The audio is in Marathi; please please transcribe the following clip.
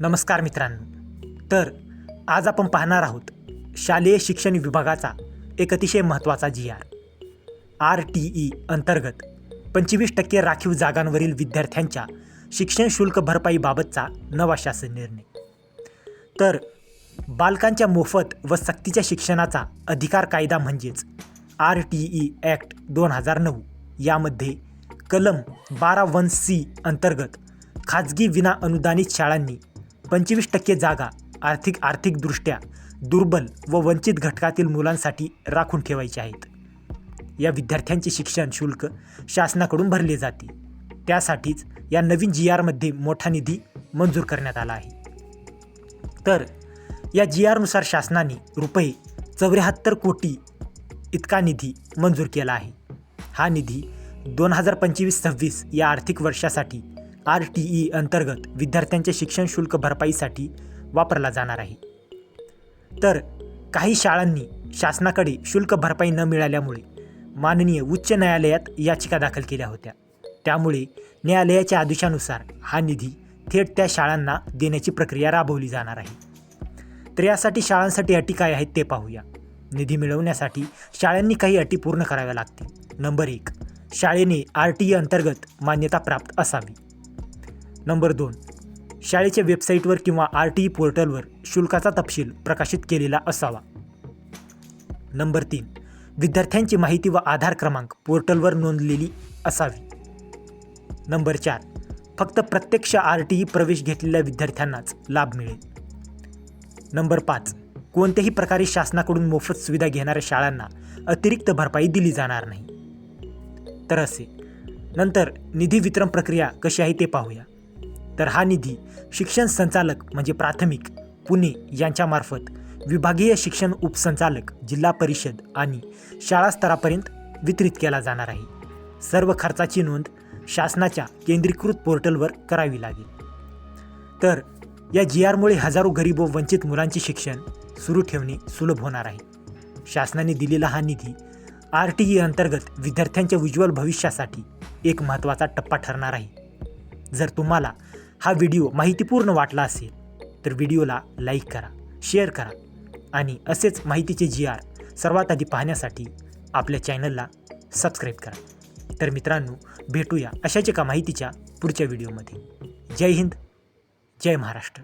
नमस्कार मित्रांनो. तर आज आपण पाहणार आहोत शालेय शिक्षण विभागाचा एक अतिशय महत्त्वाचा G R. R T E अंतर्गत पंचवीस टक्के राखीव जागांवरील विद्यार्थ्यांच्या शिक्षण शुल्क भरपाईबाबतचा नवा शासन निर्णय. तर बालकांच्या मोफत व सक्तीच्या शिक्षणाचा अधिकार कायदा म्हणजेच आर टी ई ॲक्ट दोन हजार नऊ यामध्ये कलम बारा वन सी अंतर्गत खाजगी विना अनुदानित शाळांनी पंचवीस टक्के जागा आर्थिक आर्थिकदृष्ट्या दुर्बल व वंचित घटकातील मुलांसाठी राखून ठेवायचे आहेत. या विद्यार्थ्यांचे शिक्षण शुल्क शासनाकडून भरले जाते. त्यासाठीच या नवीन जी आरमध्ये मोठा निधी मंजूर करण्यात आला आहे. तर या जी आरनुसार शासनाने रुपये चौऱ्याहत्तर कोटी इतका निधी मंजूर केला आहे. हा निधी दोन हजार पंचवीस सव्वीस या आर्थिक वर्षासाठी आर टी ई अंतर्गत विद्यार्थ्यांच्या शिक्षण शुल्क भरपाईसाठी वापरला जाणार आहे. तर काही शाळांनी शासनाकडे शुल्क भरपाई न मिळाल्यामुळे माननीय उच्च न्यायालयात याचिका दाखल केल्या होत्या. त्यामुळे न्यायालयाच्या आदेशानुसार हा निधी थेट त्या शाळांना देण्याची प्रक्रिया राबवली जाणार आहे. तर यासाठी शाळांसाठी अटी काय आहेत ते पाहूया. निधी मिळवण्यासाठी शाळांनी काही अटी पूर्ण कराव्या लागतील. नंबर एक शाळेने आर टी ई अंतर्गत मान्यता प्राप्त असावी. नंबर दोन. शाळेच्या वेबसाईटवर किंवा आर टी ई पोर्टलवर शुल्काचा तपशील प्रकाशित केलेला असावा. नंबर तीन. विद्यार्थ्यांची माहिती व आधार क्रमांक पोर्टलवर नोंदलेली असावी. नंबर चार. फक्त प्रत्यक्ष आर टी ई प्रवेश घेतलेल्या विद्यार्थ्यांनाच लाभ मिळेल. नंबर पाच. कोणत्याही प्रकारे शासनाकडून मोफत सुविधा घेणाऱ्या शाळांना अतिरिक्त भरपाई दिली जाणार नाही. तर असे. नंतर निधी वितरण प्रक्रिया कशी आहे ते पाहूया. तर हा निधी शिक्षण संचालक म्हणजे प्राथमिक पुणे यांच्यामार्फत विभागीय शिक्षण उपसंचालक जिल्हा परिषद आणि शाळा स्तरापर्यंत वितरित केला जाणार आहे. सर्व खर्चाची नोंद शासनाच्या केंद्रीकृत पोर्टलवर करावी लागेल. तर या जी आरमुळे हजारो गरीब व वंचित मुलांचे शिक्षण सुरू ठेवणे सुलभ होणार आहे. शासनाने दिलेला हा निधी आर टी ई अंतर्गत विद्यार्थ्यांच्या उज्ज्वल भविष्यासाठी एक महत्त्वाचा टप्पा ठरणार आहे. जर तुम्हाला हा व्हिडिओ माहितीपूर्ण वाटला असेल तर व्हिडिओला लाईक करा शेअर करा आणि असेच माहितीचे जी आर सर्वात आधी पाहण्यासाठी आपल्या चॅनलला सबस्क्राईब करा. तर मित्रांनो भेटूया अशाच एका माहितीच्या पुढच्या व्हिडिओमध्ये. जय हिंद जय महाराष्ट्र.